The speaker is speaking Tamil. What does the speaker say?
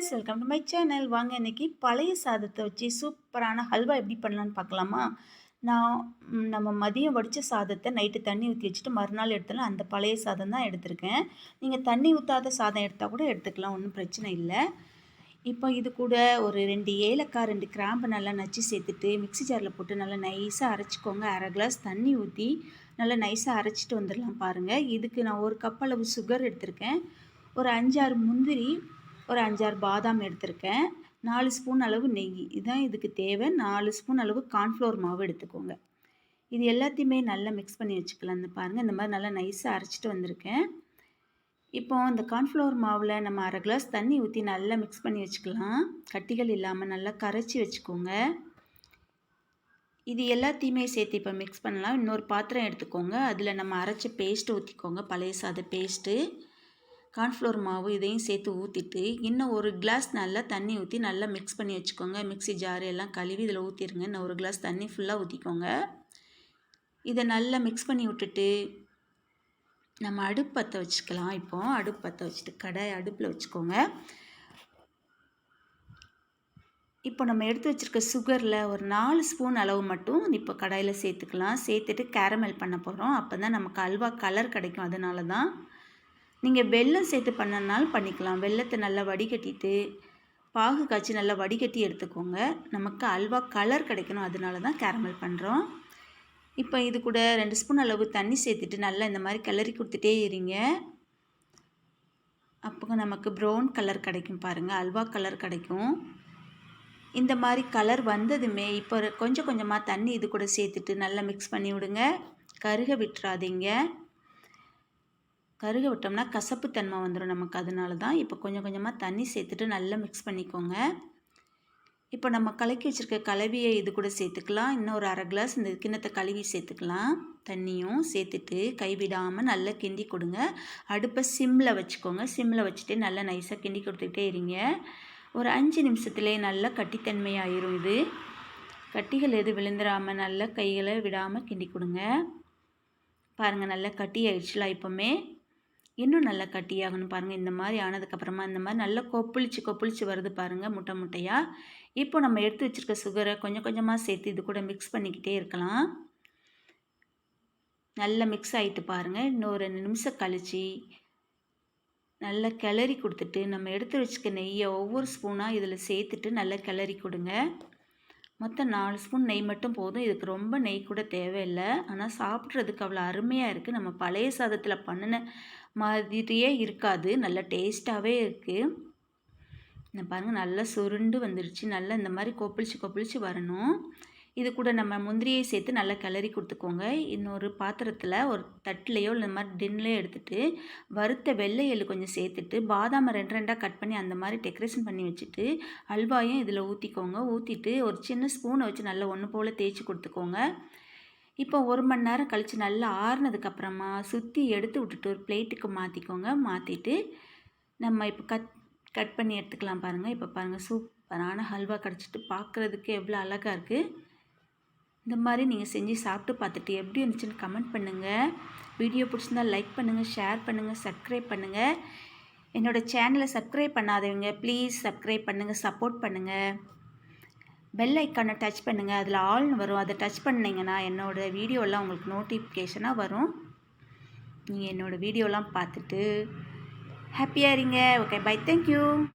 Friends welcome to my channel வாங்க இன்றைக்கி பழைய சாதத்தை வச்சு சூப்பரான ஹல்வா எப்படி பண்ணலான்னு பார்க்கலாமா? நான் நம்ம மதியம் வடித்த சாதத்தை நைட்டு தண்ணி ஊற்றி வச்சுட்டு மறுநாள் எடுத்தாலும் அந்த பழைய சாதம் தான் எடுத்திருக்கேன். நீங்கள் தண்ணி ஊற்றாத சாதம் எடுத்தால் கூட எடுத்துக்கலாம் ஒன்றும் பிரச்சனை இல்லை. இப்போ இது கூட ஒரு ரெண்டு ஏலக்காய் ரெண்டு கிராம்பு நல்லா நச்சு சேர்த்துட்டு மிக்ஸி ஜாரில் போட்டு நல்லா நைஸாக அரைச்சிக்கோங்க. அரை கிளாஸ் தண்ணி ஊற்றி நல்லா நைஸாக அரைச்சிட்டு வந்துடலாம் பாருங்கள் இதுக்கு நான் ஒரு கப் அளவு சுகர் எடுத்திருக்கேன். ஒரு அஞ்சாறு முந்திரி ஒரு அஞ்சாறு பாதாம் எடுத்திருக்கேன். நாலு ஸ்பூன் அளவு நெய். இதுதான் இதுக்கு தேவை. நாலு ஸ்பூன் அளவு கார்ன்ஃப்ளோர் மாவு எடுத்துக்கோங்க. இது எல்லாத்தையுமே நல்லா மிக்ஸ் பண்ணி வச்சுக்கலாம் பாருங்கள் இந்த மாதிரி நல்லா நைஸாக அரைச்சிட்டு வந்திருக்கேன். இப்போ இந்த கார்ன்ஃப்ளவர் மாவில் நம்ம அரை கிளாஸ் தண்ணி ஊற்றி நல்லா மிக்ஸ் பண்ணி வச்சுக்கலாம். கட்டிகள் இல்லாமல் நல்லா கரைச்சி வச்சுக்கோங்க. இது எல்லாத்தையுமே சேர்த்து இப்போ மிக்ஸ் பண்ணலாம். இன்னொரு பாத்திரம் எடுத்துக்கோங்க. அதில் நம்ம அரைச்ச பேஸ்ட்டு ஊற்றிக்கோங்க பழைய சாத பேஸ்ட்டு கார்ன்ஃப்ளோர் மாவு இதையும் சேர்த்து ஊற்றிட்டு இன்னும் ஒரு கிளாஸ் நல்லா தண்ணி ஊற்றி நல்லா மிக்ஸ் பண்ணி வச்சுக்கோங்க. மிக்ஸி ஜார் எல்லாம் கழுவி இதில் ஊற்றிடுங்க இன்னும் ஒரு கிளாஸ் தண்ணி ஃபுல்லாக ஊற்றிக்கோங்க இதை நல்லா மிக்ஸ் பண்ணி விட்டுட்டு நம்ம அடுப்பு பற்ற வச்சுக்கலாம். இப்போ அடுப்பு பற்ற வச்சுட்டு கடாய் அடுப்பில் வச்சுக்கோங்க. இப்போ நம்ம எடுத்து வச்சுருக்க சுகரில் ஒரு நாலு ஸ்பூன் அளவு மட்டும் இப்போ கடாயில் சேர்த்துக்கலாம். சேர்த்துட்டு கேரமல் பண்ண போகிறோம் அப்போ தான் நமக்கு அல்வா கலர் கிடைக்கும். அதனால தான் நீங்கள் வெல்லம் சேர்த்து பண்ணனாலும் பண்ணிக்கலாம். வெல்லத்தை நல்லா வடிகட்டிட்டு பாகு காய்ச்சி நல்லா வடிகட்டி எடுத்துக்கோங்க. நமக்கு அல்வா கலர் கிடைக்கணும். அதனால தான் கேரமல் பண்ணுறோம் இப்போ இது கூட ரெண்டு ஸ்பூன் அளவு தண்ணி சேர்த்துட்டு நல்லா இந்த மாதிரி கிளறி கொடுத்துட்டே இருங்க. அப்போ நமக்கு ப்ரௌன் கலர் கிடைக்கும் பாருங்கள் அல்வா கலர் கிடைக்கும். இந்த மாதிரி கலர் வந்ததுமே இப்போ கொஞ்சம் கொஞ்சமாக தண்ணி இது கூட சேர்த்துட்டு நல்லா மிக்ஸ் பண்ணி விடுங்க. கருக விட்டுறாதீங்க. கருக விட்டோம்னா கசப்பு தன்மை வந்துடும் நமக்கு. அதனால தான் இப்போ கொஞ்சம் கொஞ்சமாக தண்ணி சேர்த்துட்டு நல்லா மிக்ஸ் பண்ணிக்கோங்க. இப்போ நம்ம கலக்கி வச்சுருக்க கலவியை இது கூட சேர்த்துக்கலாம். இன்னும் ஒரு அரை கிளாஸ் இந்த கிண்ணத்தை கழுவி சேர்த்துக்கலாம். தண்ணியும் சேர்த்துட்டு கைவிடாமல் நல்லா கிண்டி கொடுங்க. அடுப்பை சிம்மில் வச்சுக்கோங்க. சிம்மில் வச்சுட்டு நல்லா நைஸாக கிண்டி கொடுத்துக்கிட்டே இருங்க. ஒரு அஞ்சு நிமிஷத்துலேயே நல்லா கட்டித்தன்மையாயிரும் இது. கட்டிகள் எது விழுந்துடாமல் நல்லா கைகளை விடாமல் கிண்டி கொடுங்க. பாருங்கள் நல்லா கட்டி ஆயிடுச்சுலாம் இப்போமே இன்னும் நல்லா கட்டியாகணும் பாருங்கள் இந்த மாதிரி ஆனதுக்கப்புறமா இந்த மாதிரி நல்லா கொப்புளிச்சு கொப்புளிச்சு வருது பாருங்கள் முட்டை முட்டையாக இப்போ நம்ம எடுத்து வச்சுருக்க சுகரை கொஞ்சம் கொஞ்சமாக சேர்த்து இது கூட மிக்ஸ் பண்ணிக்கிட்டே இருக்கலாம். நல்லா மிக்ஸ் ஆகிட்டு பாருங்கள் இன்னும் ரெண்டு நிமிஷம் கழித்து நல்லா கிளறி கொடுத்துட்டு நம்ம எடுத்து வச்சுக்க நெய்யை ஒவ்வொரு ஸ்பூனாக இதில் சேர்த்துட்டு நல்லா கிளறி கொடுங்க. மொத்தம் நாலு ஸ்பூன் நெய் மட்டும் போதும். இதுக்கு ரொம்ப நெய் கூட தேவையில்லை. ஆனால் சாப்பிட்றதுக்கு அவ்வளோ அருமையாக இருக்குது நம்ம பழைய சாதத்தில் பண்ணின மாதிரியே இருக்காது. நல்லா டேஸ்ட்டாகவே இருக்குது இந்த பாருங்கள் நல்லா சுருண்டு வந்துருச்சு. நல்லா இந்த மாதிரி கொப்பளிச்சு கொப்பளிச்சு வரணும். இது கூட நம்ம முந்திரியை சேர்த்து நல்லா கிளறி கொடுத்துக்கோங்க. இன்னொரு பாத்திரத்தில் ஒரு தட்டிலையோ இல்லை இந்த மாதிரி டின்லையோ எடுத்துகிட்டு வறுத்த வெள்ளை எள்ளு கொஞ்சம் சேர்த்துட்டு பாதாமை ரெண்டு ரெண்டாக கட் பண்ணி அந்த மாதிரி டெக்கரேஷன் பண்ணி வச்சுட்டு அல்வாயும் இதில் ஊற்றிக்கோங்க ஊற்றிட்டு ஒரு சின்ன ஸ்பூனை வச்சு நல்லா ஒன்று போல் தேய்ச்சி கொடுத்துக்கோங்க. இப்போ ஒரு மணி நேரம் கழித்து நல்லா ஆறுனதுக்கப்புறமா சுற்றி எடுத்து விட்டுட்டு ஒரு பிளேட்டுக்கு மாற்றிக்கோங்க மாற்றிட்டு நம்ம இப்போ கட் கட் பண்ணி எடுத்துக்கலாம் பாருங்கள் இப்போ பாருங்கள் சூப்பரான ஹல்வா கிடச்சிட்டு பார்க்குறதுக்கு எவ்வளோ அழகாக இருக்குது இந்த மாதிரி நீங்கள் செஞ்சு சாப்பிட்டு பார்த்துட்டு எப்படி இருந்துச்சுன்னு கமெண்ட் பண்ணுங்கள் வீடியோ பிடிச்சிருந்தா லைக் பண்ணுங்கள் ஷேர் பண்ணுங்கள் சப்ஸ்கிரைப் பண்ணுங்கள் என்னோடய சேனலை சப்ஸ்கிரைப் பண்ணாதவங்க ப்ளீஸ் சப்ஸ்கிரைப் பண்ணுங்கள் சப்போர்ட் பண்ணுங்கள் பெல் ஐக்கானை டச் பண்ணுங்கள் அதில் ஆல்னு வரும். அதை டச் பண்ணிங்கன்னா என்னோடய வீடியோலாம் உங்களுக்கு நோட்டிஃபிகேஷனாக வரும். நீங்கள் என்னோடய வீடியோலாம் பார்த்துட்டு ஹாப்பியாக இருங்க. Okay bye thank you